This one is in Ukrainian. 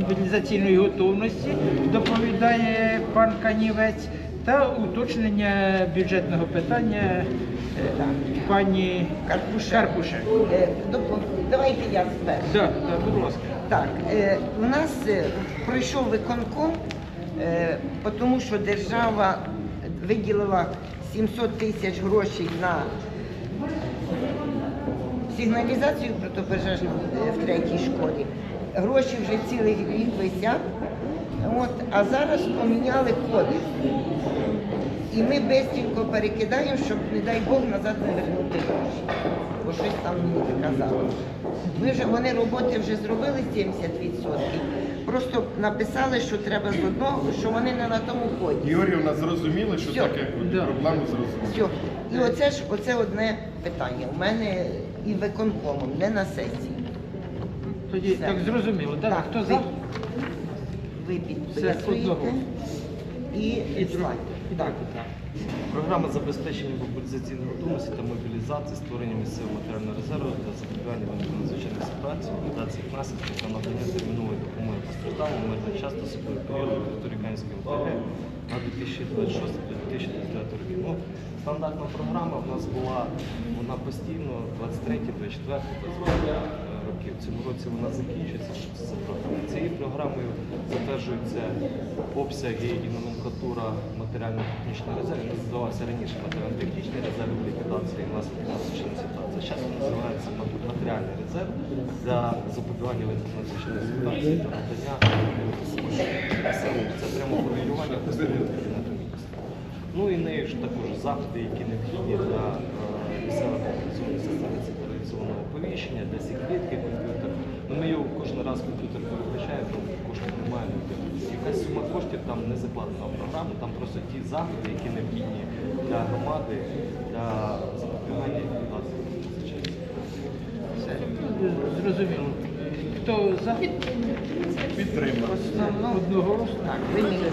Мобілізаційної готовності доповідає пан Канівець та уточнення бюджетного питання е, пані. Е, допо- Давайте я спершу. Да, да, будь ласка. Так, е, у нас е, пройшов виконком, тому що держава виділила 700 тисяч грошей на сигналізацію протипожежну в третій школі. Гроші вже цілий рік висять, от, а зараз поміняли коди. І ми швидко перекидаємо, щоб, не дай Бог, назад не вернути гроші. Бо щось там мені казали. Ми вже, вони роботи вже зробили 70%. Просто написали, що треба з одного, що вони не на тому коді. Юрівна, зрозуміли, що Всьо. таке Да. проблему зрозуміли. Все. І оце ж оце одне питання. У мене і виконкомом, не на сесії. Тоді Все. так зрозуміло. Да? Так, Хто за? Ви підписуєте одного. і І слайд. Так. Програма забезпечення мобілізаційної готовності та мобілізації, створення місцевого матеріального резерву для запобігання виникнення надзвичайних ситуацій, ліквідації їх наслідків та надання термінової допомоги постраждалим у мирний час та особливий період території ОТГ на 2026-2029 роки. Ну, стандартна програма в нас була, вона постійно 23-24 роки. В цьому році вона закінчується. що це за програма. Цією програмою затверджуються обсяги і номенклатура матеріально-технічного резерву. Він називався раніше матеріально-технічний резерв ліквідації наслідків ситуації. Зараз він називається матеріальний резерв для запобігання надзвичайної ситуації та надання. Це прямо кабінету міністрів. Ну і нею ж також заходи, які необхідні для кожен раз комп'ютер переключаємо, тому коштів немає. Якась сума коштів там не закладена в програму, там просто ті заходи, які необхідні для громади, для запобігання і ліквідації. Все. Зрозуміло. Хто за? Підтримати. Основно Одноголосно. так, ви мені